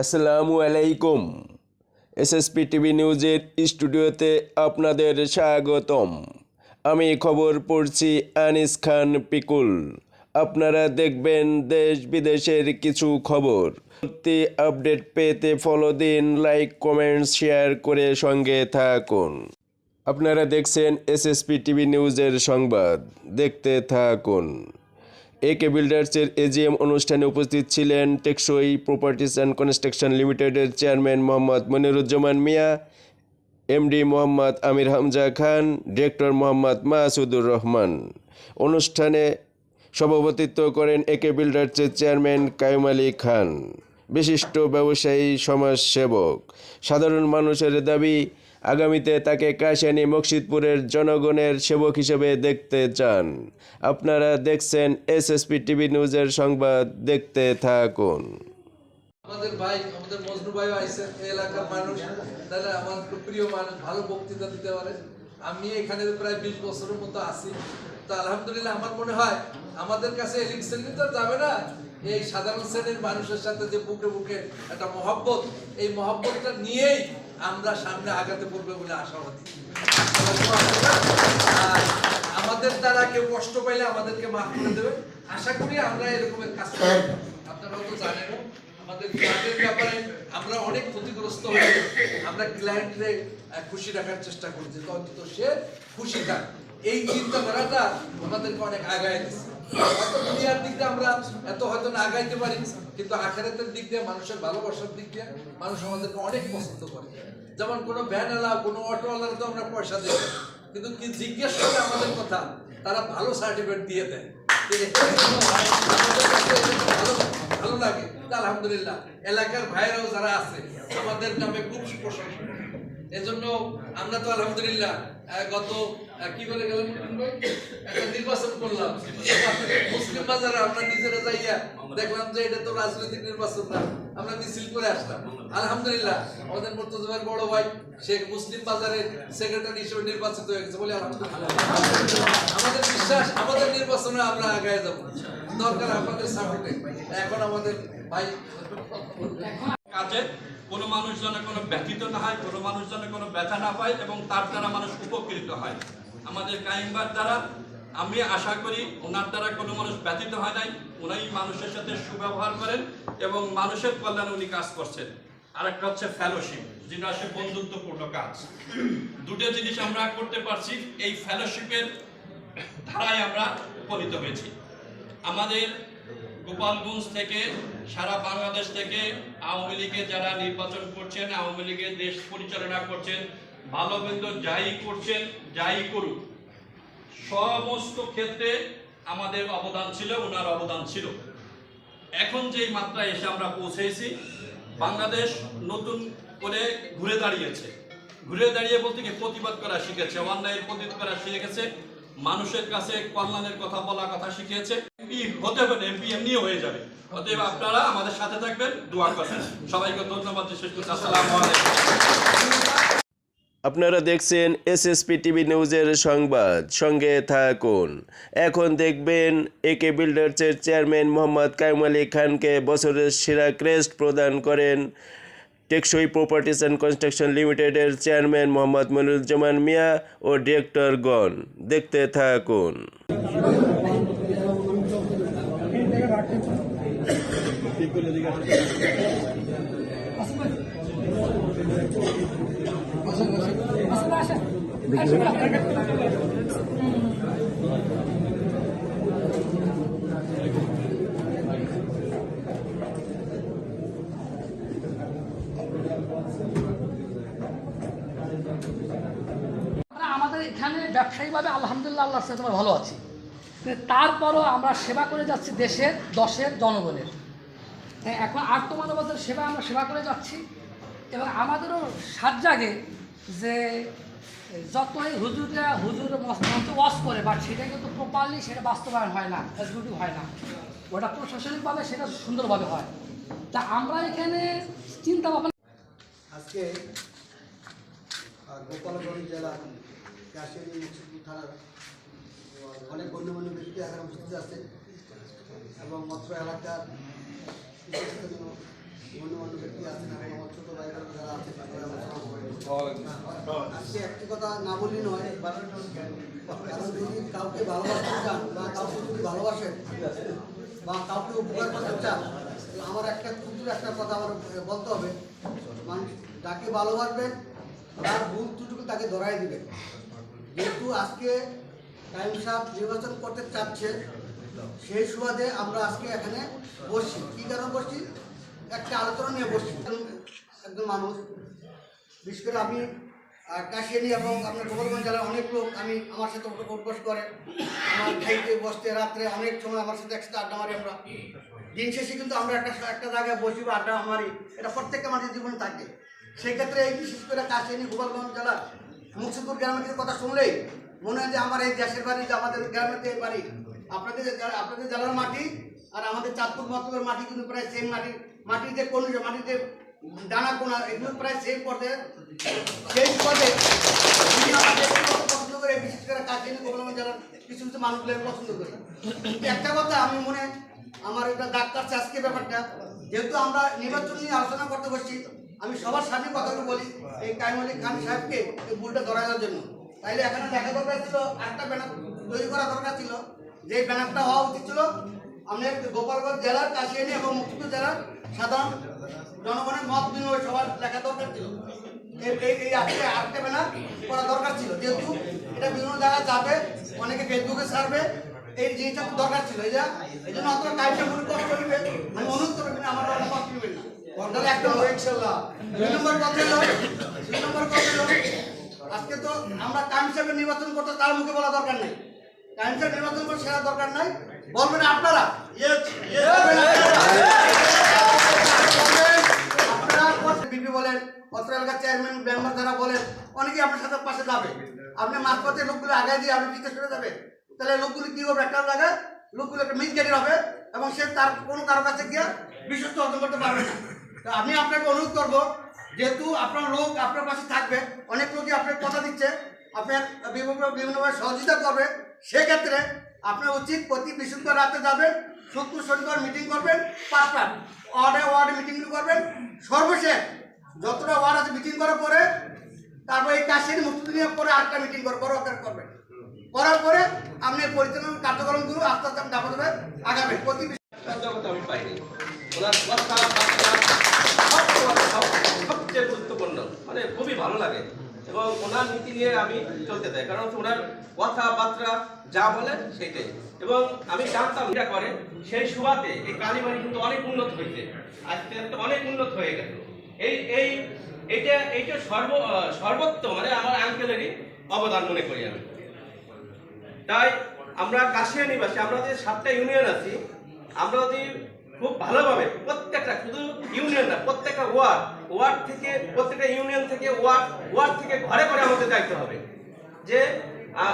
আসসালামু আলাইকুম SSP TV নিউজের স্টুডিওতে আপনাদের স্বাগতম। আমি খবর পড়ছি আনিস খান পিকুল। আপনারা দেখবেন দেশ বিদেশের কিছু খবর। পরবর্তী আপডেট পেতে ফলো দিন লাইক কমেন্ট শেয়ার করে সঙ্গে থাকুন। আপনারা দেখছেন এসএসপি টিভি নিউজের সংবাদ। দেখতে থাকুন। একে বিল্ডার্সের এজিএম অনুষ্ঠানে উপস্থিত ছিলেন টেকসই প্রপার্টিস অ্যান্ড কনস্ট্রাকশন লিমিটেডের chairman Mohammad Moniruzzaman Mia, MD Mohammad Amir Hamza Khan, director Mohammad Masudur Rahman. অনুষ্ঠানে সভাপতিত্ব করেন একে বিল্ডার্সের চেয়ারম্যান কায়ুম আলী খান। বিশিষ্ট ব্যবসায়ী, সমাজসেবক। সাধারণ মানুষের দাবি আগামীতে তাকে কাশিয়ানি মকসিদপুরের জনগণের সেবক হিসেবে দেখতে চান। আপনারা দেখছেন এসএসপি টিভি নিউজের সংবাদ, দেখতে থাকুন। আমাদের ভাই, আমাদের মজনু ভাইও আইসেন এলাকার মানুষ। তারা আমার প্রিয় মানুষ, ভালো বক্তৃতা দিতে পারে। আমি এখানে প্রায় বিশ বছরের মতো আছি। তো আলহামদুলিল্লাহ আমার মনে হয় আমাদের কাছে ইলেকশন তো যাবে না। এই সাধারণ শ্রেণির মানুষের সাথে যে বুকে বুকে একটা মহব্বত, এই মহব্বতটা নিয়েই আমরা সামনে আগাতে পড়বে বলে আশাবাদী। আমাদের দ্বারা কেউ কষ্ট পাইলে আমাদেরকে মাফ করে দেবে। আশা করি আমরা এরকমের কাজ করব। আপনারাও তো জানেন, আমাদের ক্লায়েন্টের ব্যাপারে আমরা অনেক ক্ষতিগ্রস্ত হয়ে আমরা ক্লায়েন্টরে খুশি রাখার চেষ্টা করি যে অন্তত সে খুশি থাক। এই চিন্তাধারাটা আমাদেরকে অনেক আগায় দিচ্ছে দুনিয়ার দিক দিয়ে আমরা এত হয়তো না পারি, কিন্তু আখেরাতের দিক দিয়ে, মানুষের ভালোবাসার দিক দিয়ে মানুষ আমাদেরকে অনেক পছন্দ করে। যেমন কোনো ভ্যান আলা কোনো অটোওয়ালার তো আমরা পয়সা দিই। কিন্তু কি জিজ্ঞেস করে আমাদের কথা, তারা ভালো সার্টিফিকেট দিয়ে দেয়। এটা ভালো লাগে। আলহামদুলিল্লাহ, এলাকার ভাইরাও যারা আছে, আমাদের নামে খুব প্রশংসা। এজন্য আমরা তো আলহামদুলিল্লাহ গত কি বলে গেলাম নির্বাচন করলাম। মুসলিম বাজারে আমরা নিজেরা যাইয়া দেখলাম যে এটা তো রাজনৈতিক নির্বাচন না, আমরা মিছিল করে আসলাম। আলহামদুলিল্লাহ, আমাদের বড় ভাই মুসলিম বাজারের সেক্রেটারি হিসেবে নির্বাচিত হয়ে গেছে বলে আলহামদুলিল্লাহ। আমাদের বিশ্বাস, আমাদের নির্বাচনে আমরা আগায় যাব। দরকার আপনাদের সাপোর্টে এখন আমাদের ভাই কোনো মানুষ যেন কোনো ব্যথিত না হয়, কোনো মানুষ যেন কোনো ব্যথা না পায় এবং তার দ্বারা মানুষ উপকৃত হয়। আমাদের কাইমবার দ্বারা আমি আশা করি ওনার দ্বারা কোনো মানুষ ব্যথিত হয় নাই উনি মানুষের সাথে সুব্যবহার করেন এবং মানুষের কল্যাণে উনি কাজ করছেন। আরেকটা হচ্ছে ফেলোশিপ যেটা হচ্ছে বন্ধুত্বপূর্ণ কাজ। দুটো জিনিস আমরা করতে পারছি, এই ফেলোশিপের ধারায় আমরা উপনীত হয়েছি। আমাদের গোপালগঞ্জ থেকে, সারা বাংলাদেশ থেকে আওয়ামী লীগের যারা নির্বাচন করছেন, আওয়ামী লীগের দেশ পরিচালনা করছেন, ভালো মন্দ যাই করছেন, যাই করুক, সমস্ত ক্ষেত্রে আমাদের অবদান ছিল, ওনার অবদান ছিল। এখন যেই মাত্রায় এসে আমরা পৌঁছেছি, বাংলাদেশ নতুন করে ঘুরে দাঁড়িয়েছে। ঘুরে দাঁড়িয়ে বলতে কি, প্রতিবাদ করা শিখেছে, অন্যায়ের প্রতিবাদ করা শিখেছে, মানুষের কাছে কল্যাণের কথা বলা কথা শিখিয়েছে। এমনিও হয়ে যাবে। অতএব আপনারা আমাদের সাথে থাকবেন, দোয়া সবাইকে ধন্যবাদ শেষ করছি আসসালামু আলাইকুম। আপনারা দেখছেন এসএসপি টিভি নিউজের সংবাদ। সঙ্গে থাকুন। এখন দেখবেন একে বিল্ডার্সের চেয়ারম্যান মোহাম্মদ কায়ুম আলী খানকে বছরের সেরা ক্রেস্ট প্রদান করেন টেকসই প্রপার্টিস অ্যান্ড কনস্ট্রাকশন লিমিটেডের চেয়ারম্যান মোহাম্মদ মনিরুজ্জামান মিয়া ও ডিরেক্টরগণ। দেখতে থাকুন আমরা আমাদের এখানে ব্যবসায়িকভাবে আলহামদুলিল্লাহ আল্লাহ তোমার ভালো আছি। তারপরও আমরা সেবা করে যাচ্ছি দেশের, দশের, জনগণের। এখন আত্ম মানবতার সেবা আমরা সেবা করে যাচ্ছি। এবং আমাদেরও সাত জাগে যে যতই হুজুররা হুজুর মন্ত্র ওয়াশ করে বাট সেটা কিন্তু প্রপারলি সেটা বাস্তবায়ন হয় না এক্সিকিউটিভ হয় না। ওটা প্রশাসনিকভাবে সেটা সুন্দরভাবে হয়। তা আমরা এখানে চিন্তা ভাবনা আজকে গোপালগঞ্জ জেলার কাশিয়ারি মুন্সিপুর থানার অনেক গণ্যমান্য ব্যক্তি এখানে উপস্থিত আছে এবং মত্র এলাকার একটি কথা না বললি নয় যদি কাউকে ভালোবাসতে চান বা কাউকে যদি ভালোবাসেন বা কাউকে উপকার করতে চান আমার একটা ক্ষুদ্র একটা কথা আমার বলতে হবে মানুষ যাকে ভালোবাসবেন তার ভুল ত্রুটুকু তাকে ধরাই দিবেন যেহেতু আজকে টাইম সাহেব নির্বাচন করতে চাচ্ছে সেই সুবাদে আমরা আজকে এখানে বসছি। কী কারণে বসছি? একটা আলোচনা নিয়ে বসছি। একজন মানুষ, বিশেষ করে আমি কাশিয়ানি এবং আপনার গোপালগঞ্জ জেলার অনেক লোক আমি আমার সাথে উঠবস করে। আমার খাইতে বসতে রাত্রে অনেক সময় আমার সাথে একসাথে আড্ডা মারি আমরা। দিন শেষে কিন্তু আমরা একটা একটা জায়গায় বসি বা আড্ডা মারি। এটা প্রত্যেকটা মানুষের জীবনে থাকে। সেক্ষেত্রে এই বিশেষ করে কাশিয়ানি, গোপালগঞ্জ জেলার মুর্শিদপুর গ্রামের কথা শুনলেই মনে হয় যে আমার এই দেশের বাড়ি যে আমাদের গ্রামের যে বাড়ি আপনাদের জেলা- আপনাদের জেলার মাটি আর আমাদের চাঁদপুর মতবের মাটি কিন্তু প্রায় সেম মাটি মাটির যে কোন মাটিতে দানা কোনা এগুলো প্রায় সেম পর্যায়ে সেই পদে বিশেষ করে কাছে মানুষগুলো পছন্দ একটা কথা আমি মনে আমার এটা আজকে ব্যাপারটা। যেহেতু আমরা নিয়ে আলোচনা করতে বসছি, আমি সবার কথাগুলো বলি। এই খান সাহেবকে এই ভুলটা ধরানোর জন্য। তাইলে ব্যানার করা দরকার ছিল। যে ব্যানারটা হওয়া উচিত ছিল আমাদের গোপালগঞ্জ জেলার কাশিয়ানি এবং মুক্তিপুর জেলার সাধারণ জনগণের মত বিনিময় সবার লেখা দরকার ছিল। এই- আজকে আটটা ব্যানার করা দরকার ছিল। যেহেতু এটা বিভিন্ন জায়গায় যাবে অনেকে ফেসবুকে ছাড়বে এই জিনিসটা খুব দরকার ছিল। এই যে এই জন্য অত কাজটা মনে কষ্ট করবে আমি অনুরোধ করবেন আমার অনেক কষ্ট নেবেন না। একটা ইনশাল্লাহ। দুই নম্বর কথা হলো দুই নম্বর কথা হলো আজকে তো আমরা টাইম হিসাবে নির্বাচন করতে তার মুখে বলা দরকার নেই। হিসাবে নির্বাচন করতে সেটা দরকার নাই। বলবেন আপনারা। বিপি বলেন অত্র এলাকার চেয়ারম্যান মেম্বার যারা বলেন অনেকেই আপনার সাথে পাশে যাবে। আপনি মাঝপথে লোকগুলো আগায় দিয়ে আপনি পিছিয়ে সরে যাবে তাহলে লোকগুলো কি হবে একটা জায়গায় লোকগুলো একটা মিসগাইড হবে এবং সে তার কোনো কারও কাছে গিয়ে বিশ্বস্ত অর্জন করতে পারবে না। তো আমি আপনাকে অনুরোধ করব যেহেতু আপনার লোক আপনার পাশে থাকবে অনেক লোকই আপনার কথা দিচ্ছে আপনার বিভিন্ন বিভিন্নভাবে সহযোগিতা করবে সেক্ষেত্রে আপনার উচিত প্রতি বৃহস্পতিবার রাতে যাবেন, শুক্র, শনিবার মিটিং করবেন, পাঁচটা ওয়ার্ডে ওয়ার্ডে মিটিং করবেন। সর্বশেষ যতটা ওয়ার্ড আছে মিটিং করার পরে, তারপরে এই কাশির মুক্তি নিয়ে পরে আটটা মিটিং করে বড় আকার করবেন। করার পরে আপনি পরিচালনা কার্যক্রমগুলো আস্তে আস্তে আপনি দাপা দেবেন আগাবেন। প্রতি আমি সবচেয়ে গুরুত্বপূর্ণ। মানে খুবই ভালো লাগে। এবং ওনার নীতি নিয়ে আমি চলতে চাই, কারণ ওনার কথাবার্তা যা বলে সেইটাই। এবং আমি জানতাম এটা করে, সেই সুবাদে এই কালীবাড়ি কিন্তু অনেক উন্নত হয়েছে। আজকে অনেক উন্নত হয়ে গেছে। এই এই, এইটা এইটা সর্ব সর্বত্র মানে আমার আঙ্কেলেরই অবদান মনে করি আমি। তাই আমরা কাশিয়া নিবাসী, আমরা যে সাতটা ইউনিয়ন আছি, আমরা যদি খুব ভালোভাবে প্রত্যেকটা, শুধু ইউনিয়ন না, প্রত্যেকটা ওয়ার্ড ওয়ার্ড থেকে, প্রত্যেকটা ইউনিয়ন থেকে ওয়ার্ড ওয়ার্ড থেকে ঘরে ঘরে আমাদের দায়িত্ব হবে। যে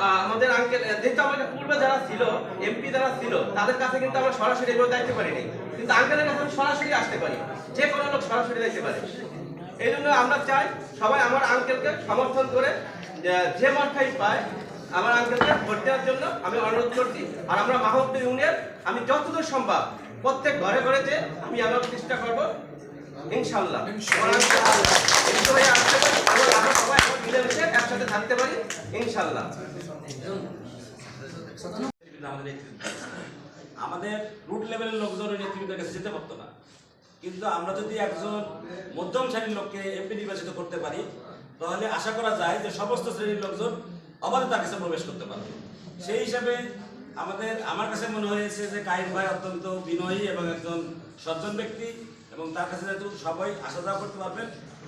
আমাদের আঙ্কেল যেহেতু আমাদের পূর্বে যারা ছিল এমপি যারা ছিল, তাদের কাছে কিন্তু আমরা সরাসরি এগুলো দায়িত্ব পারিনি। কিন্তু আঙ্কেলের কাছে আমি সরাসরি আসতে পারি। যে কোনো লোক সরাসরি দায়িত্ব পারে। এই জন্য আমরা চাই সবাই আমার আঙ্কেলকে সমর্থন করে, যে- মার্কাই পায়, আমার আঙ্কেলকে ভোট দেওয়ার জন্য আমি অনুরোধ করছি। আর আমরা মাহমুদ ইউনিয়ন আমি যতদূর সম্ভব প্রত্যেক ঘরে ঘরে যে আমি আমার চেষ্টা করব ইনশাল্লাহ আমার আমরা আমরা সবাই এখন মিলেমিশে একসাথে থাকতে পারি ইনশাল্লাহ আমাদের রুট লেভেলের লোকজন নেতৃত্বের কাছে যেতে পারতো না। কিন্তু আমরা যদি একজন মধ্যম শ্রেণির লোককে এমপি নির্বাচিত করতে পারি তাহলে আশা করা যায় যে সমস্ত শ্রেণির লোকজন অবাধে তার কাছে প্রবেশ করতে পারবে। সেই হিসাবে আমাদের, আমার কাছে মনে হয়েছে যে কাইম ভাই অত্যন্ত বিনয়ী এবং একজন সজ্জন ব্যক্তি এবং তার কাছে যেহেতু সবাই আসা যাওয়া করতে পারবেন,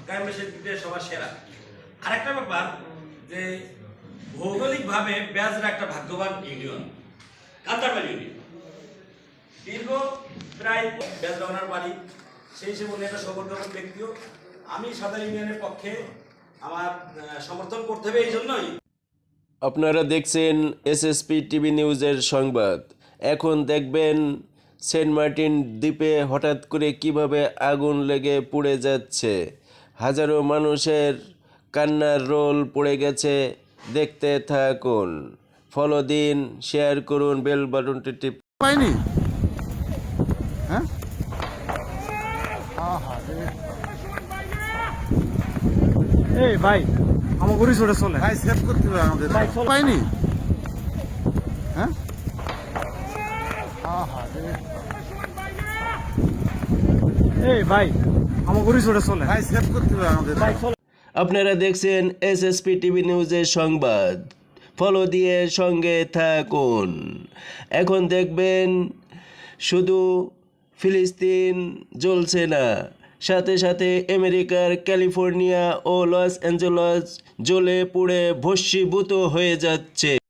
কাইম ভাই সেই সবার সেরা। আরেকটা ব্যাপার, যে ভৌগোলিকভাবে ব্যাজরা একটা ভাগ্যবান ইউনিয়ন কান্দারবাড়ি ইউনিয়ন দীর্ঘ প্রায় বেয়াজরা ওনার বাড়ি, সেই হিসেবে উনি একটা সৌভাগ্যবান ব্যক্তিও। আমি সাধারণ ইউনিয়নের পক্ষে আমার সমর্থন করতে হবে এই জন্যই আপনারা দেখছেন এসএসপি টিভি নিউজের সংবাদ। এখন দেখবেন সেন্ট মার্টিন দ্বীপে হঠাৎ করে কীভাবে আগুন লেগে পুড়ে যাচ্ছে। হাজারো মানুষের কান্নার রোল পড়ে গেছে। দেখতে থাকুন। ফলো দিন শেয়ার করুন বেল বাটনটি টিপ পাইনি? হ্যাঁ? এই ভাই আমার গড়ি ছোটে চলে ভাই সেভ করতে হবে আমাদের। পাইনি? হ্যাঁ? এই ভাই আমার গড়ি ছোটে চলে ভাই সেভ করতে হবে আমাদের। ভাই চলে আপনারা দেখছেন এসএসপি টিভি নিউজের সংবাদ। ফলো দিয়ে সঙ্গে থাকুন। এখন দেখবেন শুধু ফিলিস্তিন জ্বলছে না। সাথে সাথে আমেরিকার ক্যালিফোর্নিয়া ও লস অ্যাঞ্জেলস জ্বলে পুড়ে ভস্মীভূত হয়ে যাচ্ছে।